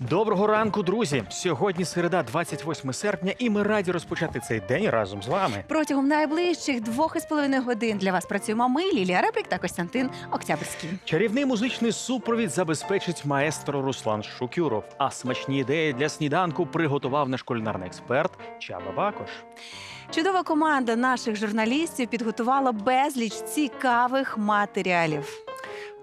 Доброго ранку, друзі! Сьогодні середа, 28 серпня, і ми раді розпочати цей день разом з вами. Протягом найближчих двох із половиною годин для вас працюємо ми, Лілія Реприк та Костянтин Октябрьський. Чарівний музичний супровід забезпечить маестро Руслан Шукюров. А смачні ідеї для сніданку приготував наш кулінарний експерт Чаба Бакош. Чудова команда наших журналістів підготувала безліч цікавих матеріалів.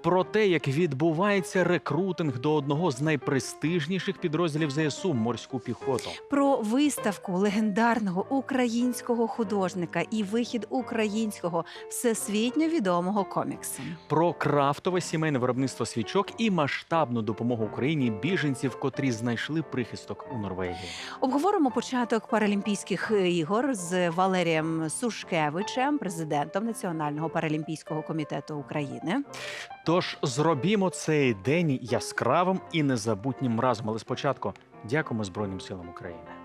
Про те, як відбувається рекрутинг до одного з найпрестижніших підрозділів ЗСУ морську піхоту. Про виставку легендарного українського художника і вихід українського всесвітньо відомого коміксу. Про крафтове сімейне виробництво свічок і масштабну допомогу Україні біженців, котрі знайшли прихисток у Норвегії. Обговоримо початок Паралімпійських ігор з Валерієм Сушкевичем, президентом Національного паралімпійського комітету України. Тож зробімо цей день яскравим і незабутнім разом. Але спочатку дякуємо Збройним силам України.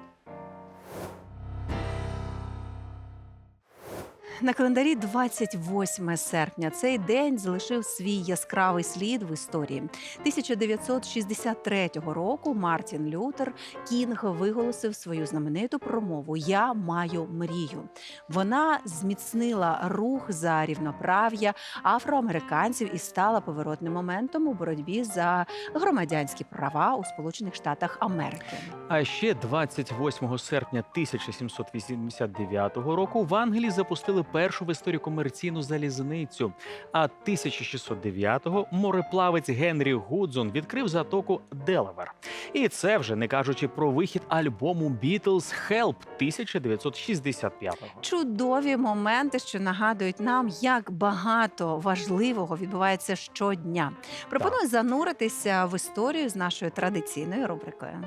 На календарі 28 серпня цей день залишив свій яскравий слід в історії. 1963 року Мартін Лютер Кінг виголосив свою знамениту промову Я маю мрію. Вона зміцнила рух за рівноправ'я афроамериканців і стала поворотним моментом у боротьбі за громадянські права у Сполучених Штатах Америки. А ще 28 серпня 1789 року в Англії запустили першу в історії комерційну залізницю. А 1609-го мореплавець Генрі Гудзон відкрив затоку Делавер. І це вже не кажучи про вихід альбому Beatles Help 1965-го. Чудові моменти, що нагадують нам, як багато важливого відбувається щодня. Пропоную зануритися в історію з нашою традиційною рубрикою.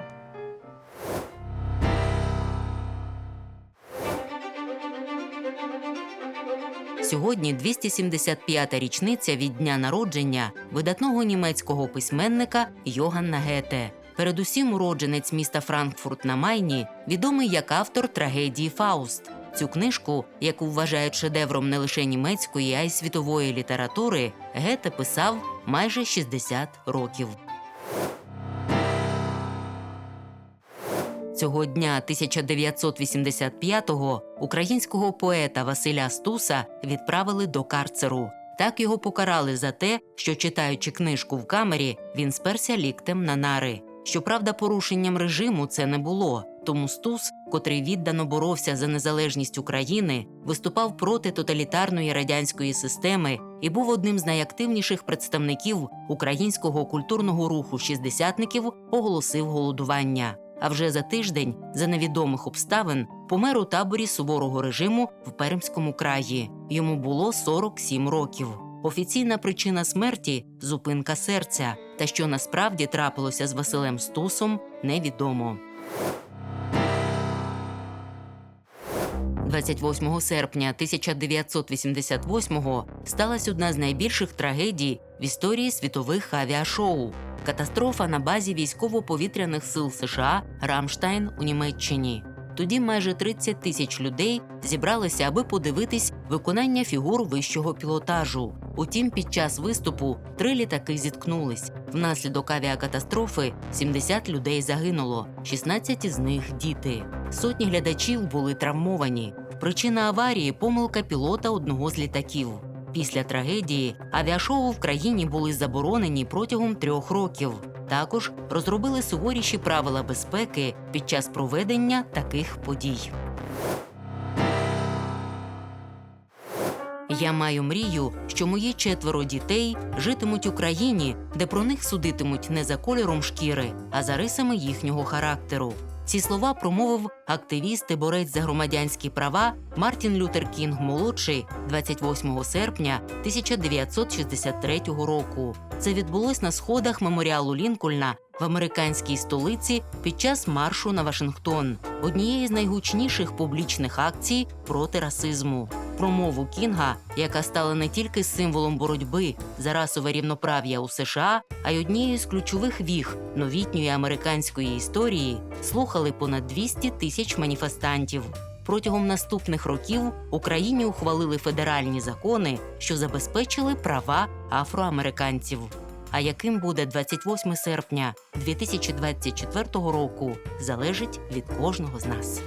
Сьогодні 275-та річниця від дня народження видатного німецького письменника Йоганна Гете. Передусім уродженець міста Франкфурт на Майні, відомий як автор трагедії Фауст. Цю книжку, яку вважають шедевром не лише німецької, а й світової літератури, Гете писав майже 60 років. Цього дня 1985-го українського поета Василя Стуса відправили до карцеру. Так його покарали за те, що читаючи книжку в камері, він сперся ліктем на нари. Щоправда, порушенням режиму це не було. Тому Стус, котрий віддано боровся за незалежність України, виступав проти тоталітарної радянської системи і був одним з найактивніших представників українського культурного руху шістдесятників, оголосив голодування. А вже за тиждень, за невідомих обставин, помер у таборі суворого режиму в Пермському краї. Йому було 47 років. Офіційна причина смерті зупинка серця. Та що насправді трапилося з Василем Стусом, невідомо. 28 серпня 1988-го сталася одна з найбільших трагедій в історії світових авіашоу катастрофа на базі військово-повітряних сил США Рамштайн у Німеччині. Тоді майже 30 тисяч людей зібралися, аби подивитись виконання фігур вищого пілотажу. Утім, під час виступу три літаки зіткнулись. Внаслідок авіакатастрофи 70 людей загинуло, 16 із них діти. Сотні глядачів були травмовані. Причина аварії помилка пілота одного з літаків. Після трагедії авіашоу в країні були заборонені протягом трьох років. Також розробили суворіші правила безпеки під час проведення таких подій. Я маю мрію, що мої четверо дітей житимуть у країні, де про них судитимуть не за кольором шкіри, а за рисами їхнього характеру. Ці слова промовив активіст і борець за громадянські права Мартін Лютер Кінг молодший 28 серпня 1963 року. Це відбулось на сходах меморіалу Лінкольна в американській столиці під час маршу на Вашингтон, однієї з найгучніших публічних акцій проти расизму. Промову Кінга, яка стала не тільки символом боротьби за расове рівноправ'я у США, а й однією з ключових віг новітньої американської історії, слухали понад 200 тисяч маніфестантів. Протягом наступних років Україні ухвалили федеральні закони, що забезпечили права афроамериканців. А яким буде 28 серпня 2024 року, залежить від кожного з нас.